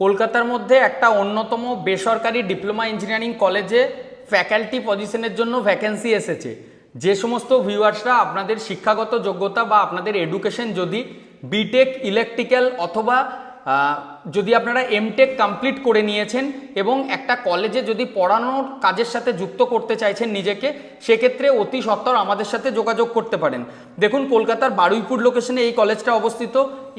কলকাতার মধ্যে একটা অন্যতম বেসরকারি ডিপ্লোমা ইঞ্জিনিয়ারিং কলেজে ফ্যাকাল্টি পজিশনের জন্য ভ্যাকেন্সি এসেছে। যে সমস্ত ভিউয়ার্সরা আপনাদের শিক্ষাগত যোগ্যতা বা আপনাদের এডুকেশন যদি বিটেক ইলেকট্রিক্যাল অথবা যদি আপনারা এমটেক কমপ্লিট করে নিয়েছেন এবং একটা কলেজে যদি পড়ানোর কাজের সাথে যুক্ত করতে চাইছেন নিজেকে, সেক্ষেত্রে অতি সত্বর আমাদের সাথে যোগাযোগ করতে পারেন। দেখুন, কলকাতার বারুইপুর লোকেশনে এই কলেজটা অবস্থিত।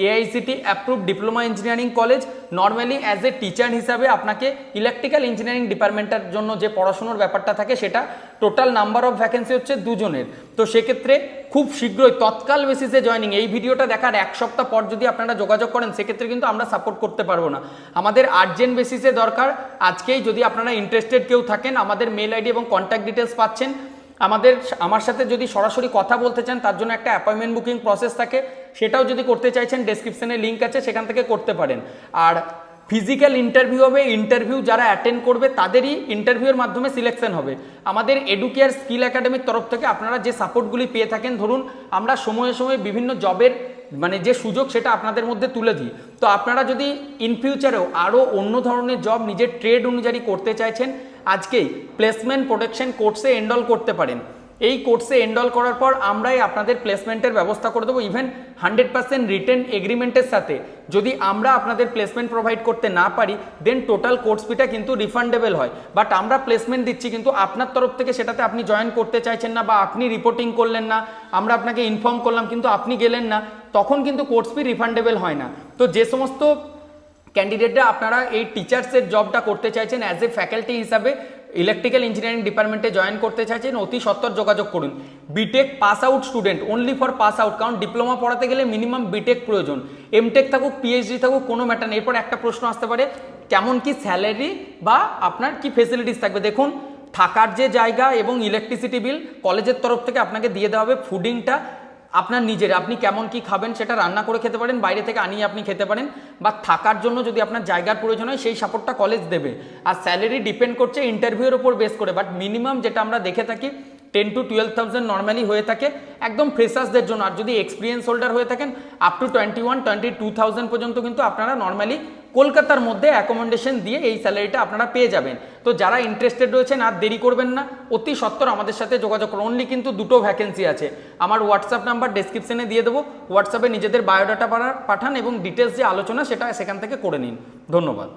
AICTE approve diploma engineering college normally as a teacher হিসাবে আপনাকে ইলেকট্রিক্যাল ইঞ্জিনিয়ারিং ডিপার্টমেন্টের জন্য যে পড়াশোনার ব্যাপারটা থাকে, সেটা টোটাল নাম্বার অফ ভ্যাকেন্সি হচ্ছে দুজনের। তো সেক্ষেত্রে খুব শীঘ্রই, তৎকাল বেসিসে জয়নিং এই ভিডিওটা দেখার এক সপ্তাহ পর যদি আপনারা যোগাযোগ করেন, সেক্ষেত্রে কিন্তু আমরা সাপোর্ট করতে পারব না। আমাদের আর্জেন্ট বেসিসে দরকার। আজকেই যদি আপনারা ইন্টারেস্টেড কেউ থাকেন, আমাদের মেল আইডি এবং কন্ট্যাক্ট ডিটেলস পাচ্ছেন। আমাদের আমার সাথে যদি সরাসরি কথা বলতে চান, তার জন্য একটা অ্যাপয়েন্টমেন্ট বুকিং প্রসেস থাকে। সেটাও যদি করতে চাইছেন ডেসক্রিপশনে লিঙ্ক আছে, সেখান থেকে করতে পারেন। আর ফিজিক্যাল ইন্টারভিউ হবে ইন্টারভিউ যারা অ্যাটেন্ড করবে, তাদেরই ইন্টারভিউয়ের মাধ্যমে সিলেকশন হবে। আমাদের এডুকেয়ার স্কিল একাডেমির তরফ থেকে আপনারা যে সাপোর্টগুলি পেয়ে থাকেন, ধরুন আমরা সময়ে সময়ে বিভিন্ন জবের মানে যে সুযোগ সেটা আপনাদের মধ্যে তুলে দিই। তো আপনারা যদি ইন ফিউচারেও আরও অন্য ধরনের জব নিজের ট্রেড অনুযায়ী করতে চাইছেন, আজকেই প্লেসমেন্ট প্রোটেকশন কোর্সে এনরোল করতে পারেন। এই কোর্সে এনরোল করার পর আমরাই আপনাদের প্লেসমেন্টের ব্যবস্থা করে দেবো ইভেন হান্ড্রেড পার্সেন্ট রিটেন এগ্রিমেন্টের সাথে। যদি আমরা আপনাদের প্লেসমেন্ট প্রোভাইড করতে না পারি দেন টোটাল কোর্স ফিটা কিন্তু রিফান্ডেবল হয়। বাট আমরা প্লেসমেন্ট দিচ্ছি, কিন্তু আপনার তরফ থেকে সেটাতে আপনি জয়েন করতে চাইছেন না বা আপনি রিপোর্টিং করলেন না, আমরা আপনাকে ইনফর্ম করলাম, কিন্তু আপনি গেলেন না তখন কিন্তু কোর্স ফি রিফান্ডেবল হয় না। তো যে সমস্ত ক্যান্ডিডেটরা আপনারা এই টিচার্সের জবটা করতে চাইছেন অ্যাজ এ ফ্যাকাল্টি হিসাবে ইলেকট্রিক্যাল ইঞ্জিনিয়ারিং ডিপার্টমেন্টে জয়েন করতে চাইছেন, অতি সত্তর যোগাযোগ করুন। BTech pass out student only for pass out কারণ ডিপ্লোমা পড়াতে গেলে মিনিমাম বিটেক প্রয়োজন। এমটেক থাকুক পিএইচডি থাকুক, কোনো ম্যাটার নেই। এরপর একটা প্রশ্ন আসতে পারে, কেমন কি স্যালারি বা আপনার কি ফেসিলিটিস থাকবে? দেখুন, থাকার যে জায়গা এবং ইলেকট্রিসিটি বিল কলেজের তরফ থেকে আপনাকে দিয়ে দেওয়া হবে। ফুডিংটা আপনার নিজের, আপনি কেমন কি খাবেন সেটা রান্না করে খেতে পারেন, বাইরে থেকে আনিয়ে আপনি খেতে পারেন, বা থাকার জন্য যদি আপনার জায়গার প্রয়োজন হয় সেই সাপোর্টটা কলেজ দেবে। আর স্যালারি ডিপেন্ড করছে ইন্টারভিউর ওপর বেস করে বাট মিনিমাম যেটা আমরা দেখে থাকি ten to twelve thousand normally হয়ে থাকে একদম ফ্রেশার্সদের জন্য। আর যদি এক্সপিরিয়েন্স হোল্ডার হয়ে থাকেন up to twenty one twenty two thousand পর্যন্ত কিন্তু আপনারা নর্মালি কলকাতার মধ্যে অ্যাকোমোডেশন দিয়ে এই স্যালারিটা আপনারা পেয়ে যাবেন। তো যারা ইন্টারেস্টেড রয়েছেন, আর দেরি করবেন না, অতি সত্তর আমাদের সাথে যোগাযোগ করুন। অনলি কিন্তু দুটো ভ্যাকেন্সি আছে। আমার হোয়াটসঅ্যাপ নাম্বার ডেসক্রিপশনে দিয়ে দেবো। হোয়াটসঅ্যাপে নিজেদের বায়োডাটা পাঠান এবং ডিটেলস যে আলোচনা, সেটা সেখান থেকে করে নিন। ধন্যবাদ।